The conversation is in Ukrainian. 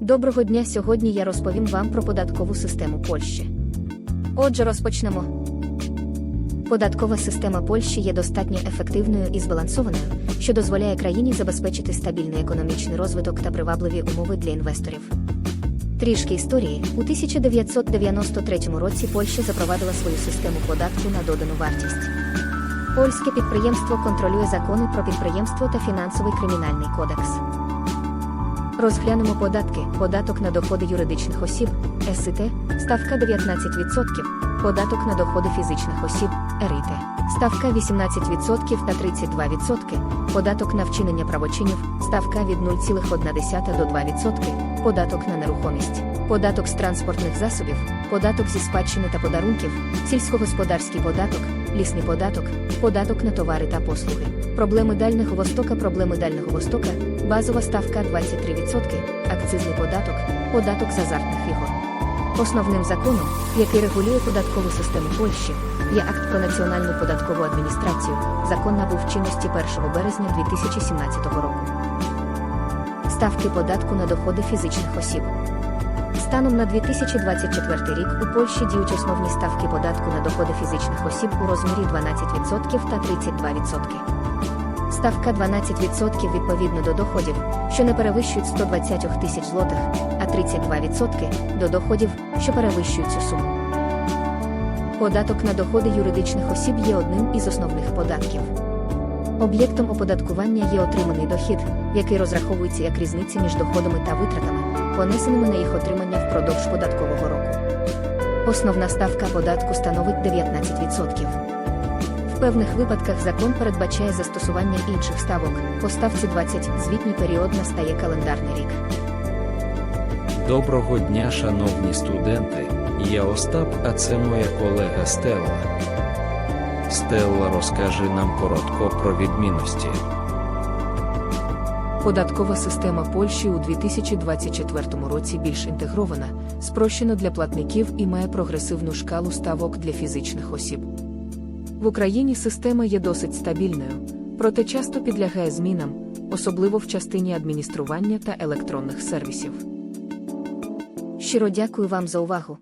Доброго дня! Сьогодні я розповім вам про податкову систему Польщі. Отже, розпочнемо. Податкова система Польщі є достатньо ефективною і збалансованою, що дозволяє країні забезпечити стабільний економічний розвиток та привабливі умови для інвесторів. Трішки історії у 1993 році Польща запровадила свою систему податку на додану вартість. Польське підприємство контролює закони про підприємство та фінансовий кримінальний кодекс. Розглянемо податки. Податок на доходи юридичних осіб СИТ, ставка 19%, податок на доходи фізичних осіб РІТ, ставка 18% та 32%, податок на вчинення правочинів, ставка від 0,1 до 2%, податок на нерухомість, податок з транспортних засобів, податок зі спадщини та подарунків, сільськогосподарський податок, лісний податок, податок на товари та послуги. Проблеми Дальнього Востока, проблеми Дальнього Востока, базова ставка 23%, акцизний податок, податок з азартних ігор. Основним законом, який регулює податкову систему Польщі, є акт про національну податкову адміністрацію. Закон набув чинності 1 березня 2017 року. Ставки податку на доходи фізичних осіб. Станом на 2024 рік у Польщі діють основні ставки податку на доходи фізичних осіб у розмірі 12% та 32%. Ставка 12% відповідно до доходів, що не перевищують 120 тисяч злотих, а 32% до доходів, що перевищують цю суму. Податок на доходи юридичних осіб є одним із основних податків. Об'єктом оподаткування є отриманий дохід, який розраховується як різниця між доходами та витратами, понесеними на їх отримання впродовж податкового року. Основна ставка податку становить 19%. В певних випадках закон передбачає застосування інших ставок. По ставці 20 звітній період настає календарний рік. Доброго дня, шановні студенти. Я Остап, а це моя колега Стелла. Стелла розкаже нам коротко про відмінності. Податкова система Польщі у 2024 році більш інтегрована, спрощена для платників і має прогресивну шкалу ставок для фізичних осіб. В Україні система є досить стабільною, проте часто підлягає змінам, особливо в частині адміністрування та електронних сервісів. Щиро дякую вам за увагу.